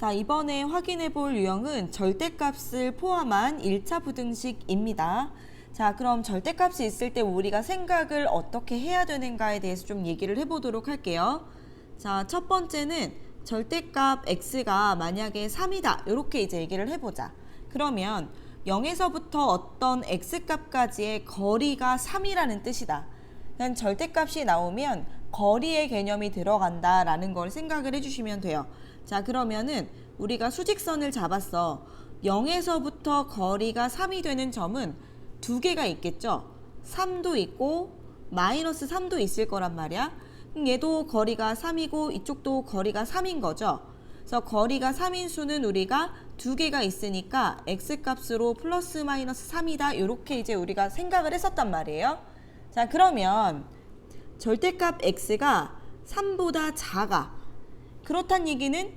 자, 이번에 확인해 볼 유형은 절대값을 포함한 1차 부등식입니다. 자, 그럼 절대값이 있을 때 우리가 생각을 어떻게 해야 되는가에 대해서 좀 얘기를 해보도록 할게요. 자, 첫 번째는 절대값 x가 만약에 3이다. 이렇게 이제 얘기를 해보자. 그러면 0에서부터 어떤 x값까지의 거리가 3이라는 뜻이다. 절대값이 나오면 거리의 개념이 들어간다라는 걸 생각을 해주시면 돼요. 자, 그러면은 우리가 수직선을 잡았어. 0에서부터 거리가 3이 되는 점은 두 개가 있겠죠. 3도 있고 마이너스 3도 있을 거란 말이야. 얘도 거리가 3이고 이쪽도 거리가 3인 거죠. 그래서 거리가 3인 수는 우리가 두 개가 있으니까 x값으로 플러스 마이너스 3이다. 이렇게 이제 우리가 생각을 했었단 말이에요. 자, 그러면 절대값 x가 3보다 작아. 그렇단 얘기는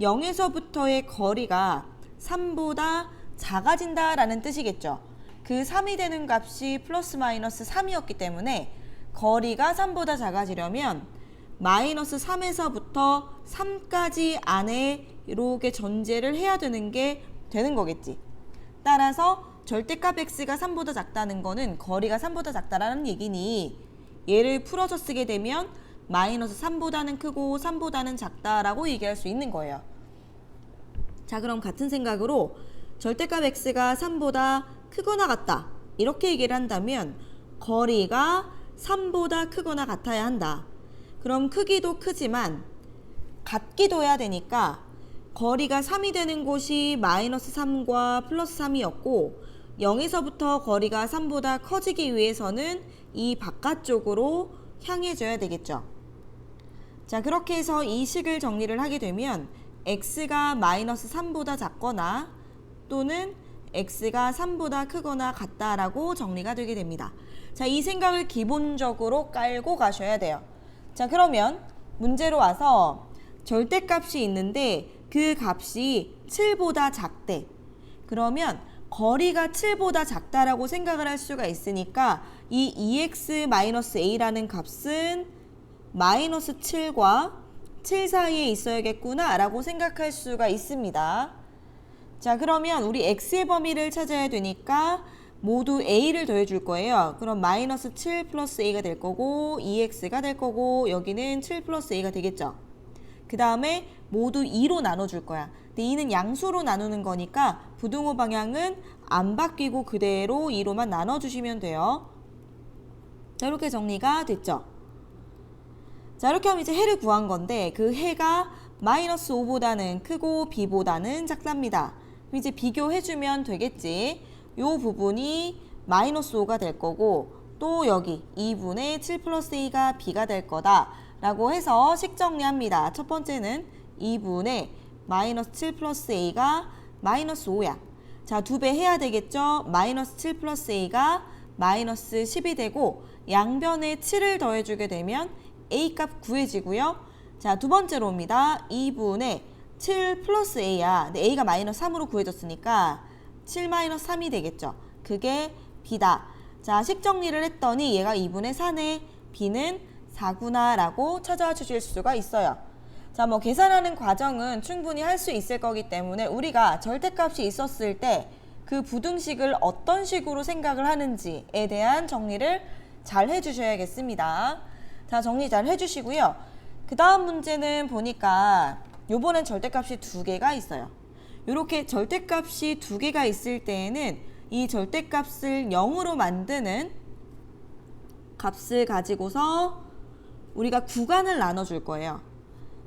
0에서부터의 거리가 3보다 작아진다라는 뜻이겠죠. 그 3이 되는 값이 플러스 마이너스 3이었기 때문에 거리가 3보다 작아지려면 마이너스 3에서부터 3까지 안에 이렇게 전제를 해야 되는 게 되는 거겠지. 따라서 절대값 x가 3보다 작다는 거는 거리가 3보다 작다라는 얘기니 얘를 풀어서 쓰게 되면 마이너스 3보다는 크고 3보다는 작다라고 얘기할 수 있는 거예요. 자, 그럼 같은 생각으로 절대값 x가 3보다 크거나 같다. 이렇게 얘기를 한다면 거리가 3보다 크거나 같아야 한다. 그럼 크기도 크지만 같기도 해야 되니까 거리가 3이 되는 곳이 마이너스 3과 플러스 3이었고 0에서부터 거리가 3보다 커지기 위해서는 이 바깥쪽으로 향해져야 되겠죠. 자, 그렇게 해서 이 식을 정리를 하게 되면 x가 마이너스 3보다 작거나 또는 x가 3보다 크거나 같다라고 정리가 되게 됩니다. 자, 이 생각을 기본적으로 깔고 가셔야 돼요. 자, 그러면 문제로 와서 절대값이 있는데 그 값이 7보다 작대. 그러면 거리가 7보다 작다라고 생각을 할 수가 있으니까 이 2x-a라는 값은 마이너스 7과 7 사이에 있어야겠구나 라고 생각할 수가 있습니다. 자 그러면 우리 x의 범위를 찾아야 되니까 모두 a를 더해줄 거예요. 그럼 마이너스 7 플러스 a가 될 거고 2x가 될 거고 여기는 7 플러스 a가 되겠죠. 그 다음에 모두 2로 나눠줄 거야. 근데 2는 양수로 나누는 거니까 부등호 방향은 안 바뀌고 그대로 2로만 나눠주시면 돼요. 자 이렇게 정리가 됐죠. 자 이렇게 하면 이제 해를 구한 건데 그 해가 마이너스 5보다는 크고 b보다는 작답니다. 이제 비교해주면 되겠지. 요 부분이 마이너스 5가 될 거고 또 여기 2분의 7 플러스 a가 b가 될 거다 라고 해서 식 정리합니다. 첫 번째는 2분의 마이너스 7 플러스 a가 마이너스 5야. 자, 두 배 해야 되겠죠? 마이너스 7 플러스 a가 마이너스 10이 되고 양변에 7을 더해주게 되면 a값 구해지고요. 자, 두 번째로 옵니다. 2분의 7 플러스 a야. 근데 a가 마이너스 3으로 구해졌으니까 7 마이너스 3이 되겠죠. 그게 b다. 자, 식 정리를 했더니 얘가 2분의 4네. b는 4구나 라고 찾아와 주실 수가 있어요. 자, 뭐 계산하는 과정은 충분히 할 수 있을 거기 때문에 우리가 절대값이 있었을 때 그 부등식을 어떤 식으로 생각을 하는지에 대한 정리를 잘 해주셔야겠습니다. 자, 정리 잘 해주시고요. 그 다음 문제는 보니까 요번엔 절대값이 두 개가 있어요. 이렇게 절대값이 두 개가 있을 때에는 이 절대값을 0으로 만드는 값을 가지고서 우리가 구간을 나눠줄 거예요.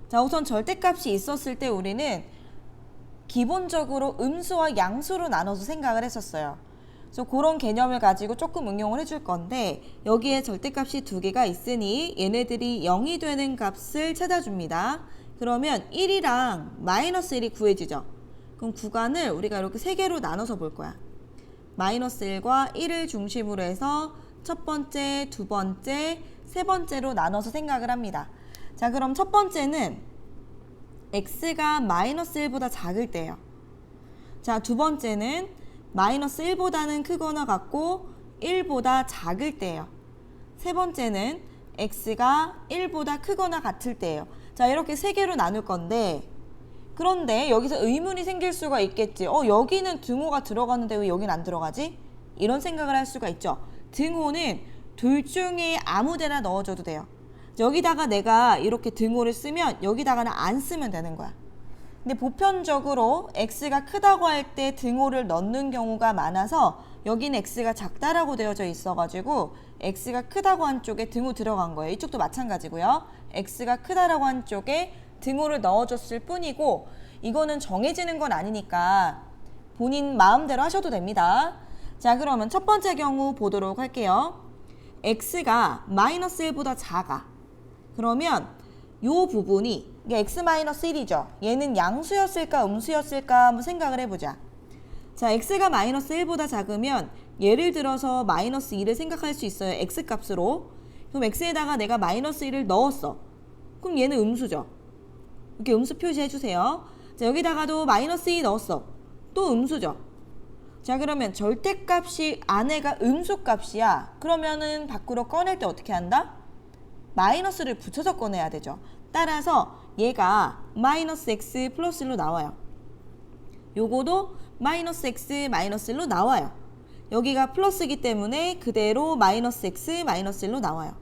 자, 우선 절대값이 있었을 때 우리는 기본적으로 음수와 양수로 나눠서 생각을 했었어요. 그래서 그런 개념을 가지고 조금 응용을 해줄 건데 여기에 절대값이 두 개가 있으니 얘네들이 0이 되는 값을 찾아줍니다. 그러면 1이랑 마이너스 1이 구해지죠. 그럼 구간을 우리가 이렇게 세 개로 나눠서 볼 거야. 마이너스 1과 1을 중심으로 해서 첫 번째, 두 번째, 세 번째로 나눠서 생각을 합니다. 자, 그럼 첫 번째는 x가 마이너스 1보다 작을 때요. 자, 두 번째는 마이너스 1보다는 크거나 같고 1보다 작을 때예요. 세 번째는 x가 1보다 크거나 같을 때예요. 자, 이렇게 세 개로 나눌 건데 그런데 여기서 의문이 생길 수가 있겠지. 어, 여기는 등호가 들어가는데 왜 여긴 안 들어가지? 이런 생각을 할 수가 있죠. 등호는 둘 중에 아무 데나 넣어줘도 돼요. 여기다가 내가 이렇게 등호를 쓰면 여기다가는 안 쓰면 되는 거야. 근데 보편적으로 x가 크다고 할 때 등호를 넣는 경우가 많아서 여기는 x가 작다라고 되어져 있어가지고 x가 크다고 한 쪽에 등호 들어간 거예요. 이쪽도 마찬가지고요. x가 크다라고 한 쪽에 등호를 넣어줬을 뿐이고 이거는 정해지는 건 아니니까 본인 마음대로 하셔도 됩니다. 자 그러면 첫 번째 경우 보도록 할게요. X가 마이너스 1보다 작아. 그러면 요 부분이 이게 x 마이너스 1이죠. 얘는 양수였을까 음수였을까 한번 생각을 해보자. 자, x가 마이너스 1보다 작으면 예를 들어서 마이너스 2를 생각할 수 있어요. x 값으로. 그럼 x에다가 내가 마이너스 1을 넣었어. 그럼 얘는 음수죠. 이렇게 음수 표시해 주세요. 자, 여기다가도 마이너스 2 넣었어. 또 음수죠. 자, 그러면 절대값이 안에가 음수값이야. 그러면은 밖으로 꺼낼 때 어떻게 한다? 마이너스를 붙여서 꺼내야 되죠. 따라서 얘가 마이너스 x 플러스 1로 나와요. 요거도 마이너스 x 마이너스 1로 나와요. 여기가 플러스이기 때문에 그대로 마이너스 x 마이너스 1로 나와요.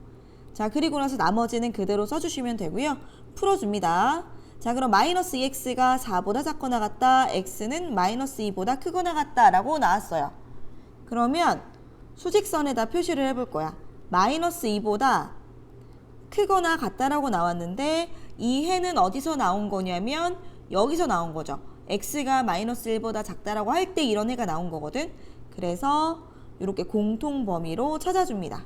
자 그리고 나서 나머지는 그대로 써주시면 되고요. 풀어줍니다. 자 그럼 마이너스 2x가 4보다 작거나 같다. x는 마이너스 2보다 크거나 같다 라고 나왔어요. 그러면 수직선에다 표시를 해볼 거야. 마이너스 2보다 크거나 같다라고 나왔는데 이 해는 어디서 나온 거냐면 여기서 나온 거죠. x가 마이너스 1보다 작다라고 할 때 이런 해가 나온 거거든. 그래서 이렇게 공통 범위로 찾아줍니다.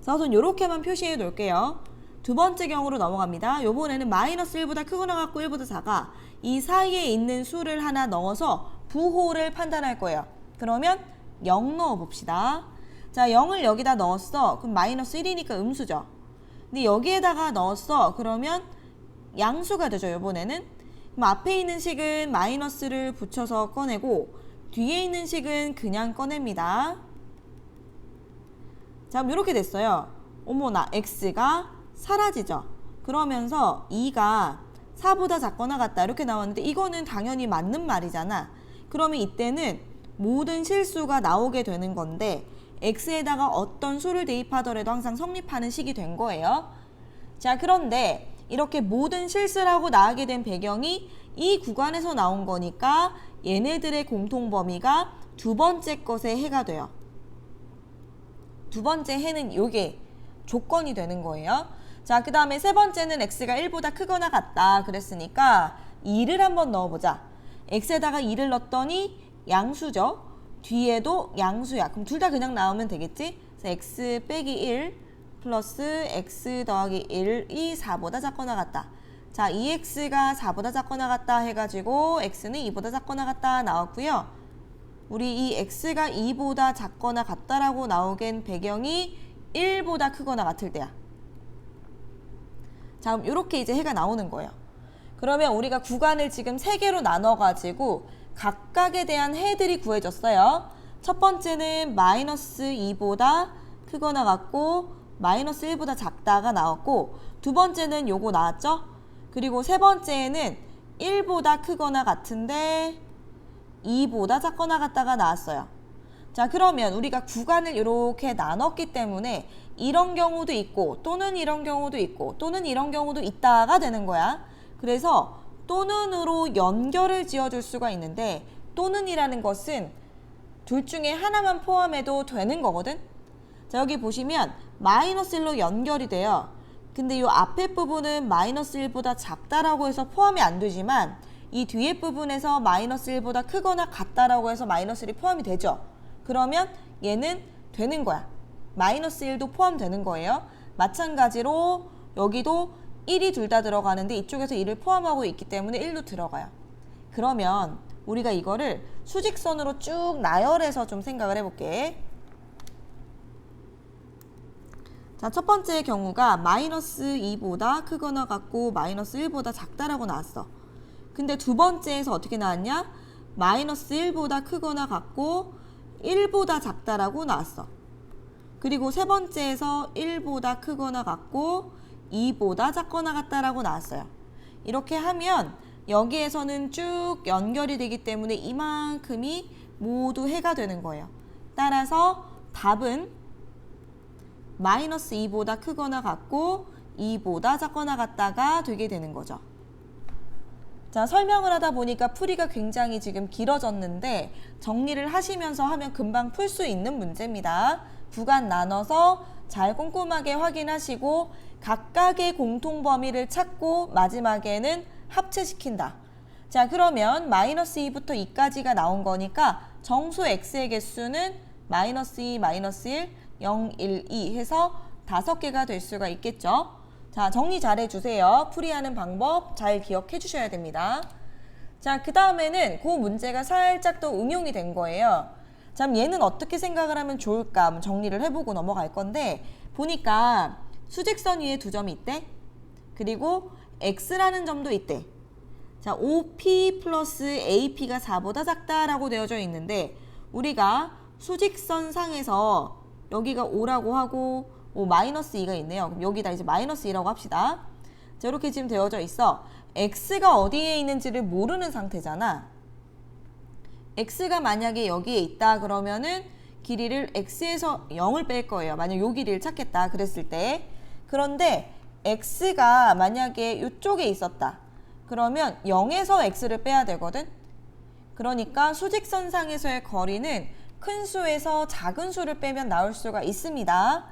자, 우선 이렇게만 표시해 놓을게요. 두 번째 경우로 넘어갑니다. 요번에는 마이너스 1보다 크거나 같고 1보다 작아. 이 사이에 있는 수를 하나 넣어서 부호를 판단할 거예요. 그러면 0 넣어 봅시다. 자, 0을 여기다 넣었어. 그럼 마이너스 1이니까 음수죠. 근데 여기에다가 넣었어. 그러면 양수가 되죠. 요번에는. 앞에 있는 식은 마이너스를 붙여서 꺼내고 뒤에 있는 식은 그냥 꺼냅니다. 자, 그럼 이렇게 됐어요. 어머나, x가 사라지죠. 그러면서 2가 4보다 작거나 같다 이렇게 나왔는데 이거는 당연히 맞는 말이잖아. 그러면 이때는 모든 실수가 나오게 되는 건데 x에다가 어떤 수를 대입하더라도 항상 성립하는 식이 된 거예요. 자, 그런데 이렇게 모든 실수라고 나오게 된 배경이 이 구간에서 나온 거니까 얘네들의 공통 범위가 두 번째 것의 해가 돼요. 두 번째 해는 요게 조건이 되는 거예요. 자, 그 다음에 세 번째는 x가 1보다 크거나 같다 그랬으니까 2를 한번 넣어보자. x에다가 2를 넣었더니 양수죠. 뒤에도 양수야. 그럼 둘 다 그냥 나오면 되겠지? 그래서 x 빼기 1 플러스 x 더하기 1이 4보다 작거나 같다. 자, 2x가 4보다 작거나 같다 해가지고 x는 2보다 작거나 같다 나왔고요. 우리 이 x가 2보다 작거나 같다라고 나오겐 배경이 1보다 크거나 같을 때야. 자, 그럼 이렇게 이제 해가 나오는 거예요. 그러면 우리가 구간을 지금 세 개로 나눠가지고 각각에 대한 해들이 구해졌어요. 첫 번째는 마이너스 2보다 크거나 같고 마이너스 1보다 작다가 나왔고 두 번째는 요거 나왔죠? 그리고 세 번째에는 1보다 크거나 같은데 2보다 작거나 같다가 나왔어요. 자 그러면 우리가 구간을 이렇게 나눴기 때문에 이런 경우도 있고 또는 이런 경우도 있고 또는 이런 경우도 있다가 되는 거야. 그래서 또는으로 연결을 지어줄 수가 있는데 또는이라는 것은 둘 중에 하나만 포함해도 되는 거거든. 자 여기 보시면 마이너스 1로 연결이 돼요. 근데 이 앞에 부분은 마이너스 1보다 작다라고 해서 포함이 안 되지만 이 뒤에 부분에서 마이너스 1보다 크거나 같다라고 해서 마이너스 1이 포함이 되죠. 그러면 얘는 되는 거야. 마이너스 1도 포함되는 거예요. 마찬가지로 여기도 1이 둘 다 들어가는데 이쪽에서 1을 포함하고 있기 때문에 1도 들어가요. 그러면 우리가 이거를 수직선으로 쭉 나열해서 좀 생각을 해볼게. 자, 첫 번째 경우가 마이너스 2보다 크거나 같고 마이너스 1보다 작다라고 나왔어. 근데 두 번째에서 어떻게 나왔냐? 마이너스 1보다 크거나 같고 1보다 작다라고 나왔어. 그리고 세 번째에서 1보다 크거나 같고 2보다 작거나 같다라고 나왔어요. 이렇게 하면 여기에서는 쭉 연결이 되기 때문에 이만큼이 모두 해가 되는 거예요. 따라서 답은 마이너스 2보다 크거나 같고 2보다 작거나 같다가 되게 되는 거죠. 자, 설명을 하다 보니까 풀이가 굉장히 지금 길어졌는데 정리를 하시면서 하면 금방 풀 수 있는 문제입니다. 구간 나눠서 잘 꼼꼼하게 확인하시고 각각의 공통 범위를 찾고 마지막에는 합체시킨다. 자, 그러면 마이너스 2부터 2까지가 나온 거니까 정수 x의 개수는 마이너스 2, 마이너스 1, 0, 1, 2 해서 다섯 개가 될 수가 있겠죠. 자, 정리 잘 해주세요. 풀이하는 방법 잘 기억해 주셔야 됩니다. 자, 그 다음에는 그 문제가 살짝 더 응용이 된 거예요. 참, 얘는 어떻게 생각을 하면 좋을까? 정리를 해보고 넘어갈 건데, 보니까 수직선 위에 두 점이 있대. 그리고 x라는 점도 있대. 자, OP 플러스 AP가 4보다 작다라고 되어져 있는데, 우리가 수직선 상에서 여기가 5라고 하고, 오, 마이너스 2가 있네요. 그럼 여기다 이제 마이너스 2라고 합시다. 자, 이렇게 지금 되어져 있어. x가 어디에 있는지를 모르는 상태잖아. X가 만약에 여기에 있다 그러면은 길이를 x에서 0을 뺄 거예요. 만약 요 길이를 찾겠다 그랬을 때. 그런데 x가 만약에 이쪽에 있었다. 그러면 0에서 x를 빼야 되거든. 그러니까 수직선상에서의 거리는 큰 수에서 작은 수를 빼면 나올 수가 있습니다.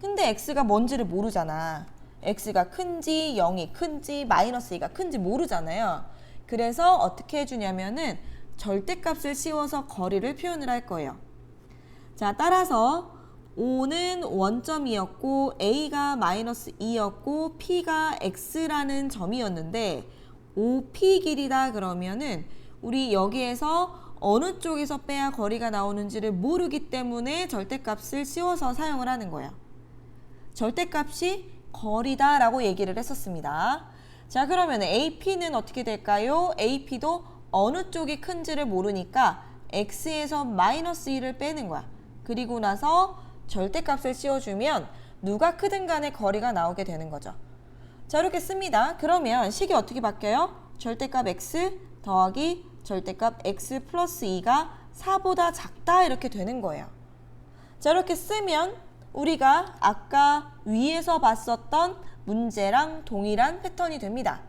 근데 x가 뭔지를 모르잖아. x가 큰지 0이 큰지 마이너스 2가 큰지 모르잖아요. 그래서 어떻게 해주냐면은 절대값을 씌워서 거리를 표현을 할 거예요. 자, 따라서 5는 원점이었고 a가 마이너스 2였고 p가 x라는 점이었는데 5p 길이다 그러면은 우리 여기에서 어느 쪽에서 빼야 거리가 나오는지를 모르기 때문에 절대값을 씌워서 사용을 하는 거예요. 절대값이 거리다라고 얘기를 했었습니다. 자, 그러면 AP는 어떻게 될까요? AP도 어느 쪽이 큰지를 모르니까 x에서 마이너스 1을 빼는 거야. 그리고 나서 절대값을 씌워주면 누가 크든 간에 거리가 나오게 되는 거죠. 자, 이렇게 씁니다. 그러면 식이 어떻게 바뀌어요? 절대값 x 더하기 절대값 x 플러스 2가 4보다 작다 이렇게 되는 거예요. 자, 이렇게 쓰면 우리가 아까 위에서 봤었던 문제랑 동일한 패턴이 됩니다.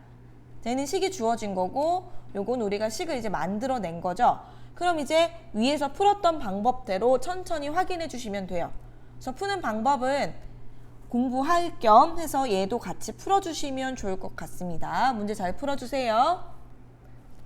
얘는 식이 주어진 거고 요건 우리가 식을 이제 만들어낸 거죠. 그럼 이제 위에서 풀었던 방법대로 천천히 확인해 주시면 돼요. 그래서 푸는 방법은 공부할 겸 해서 얘도 같이 풀어주시면 좋을 것 같습니다. 문제 잘 풀어주세요.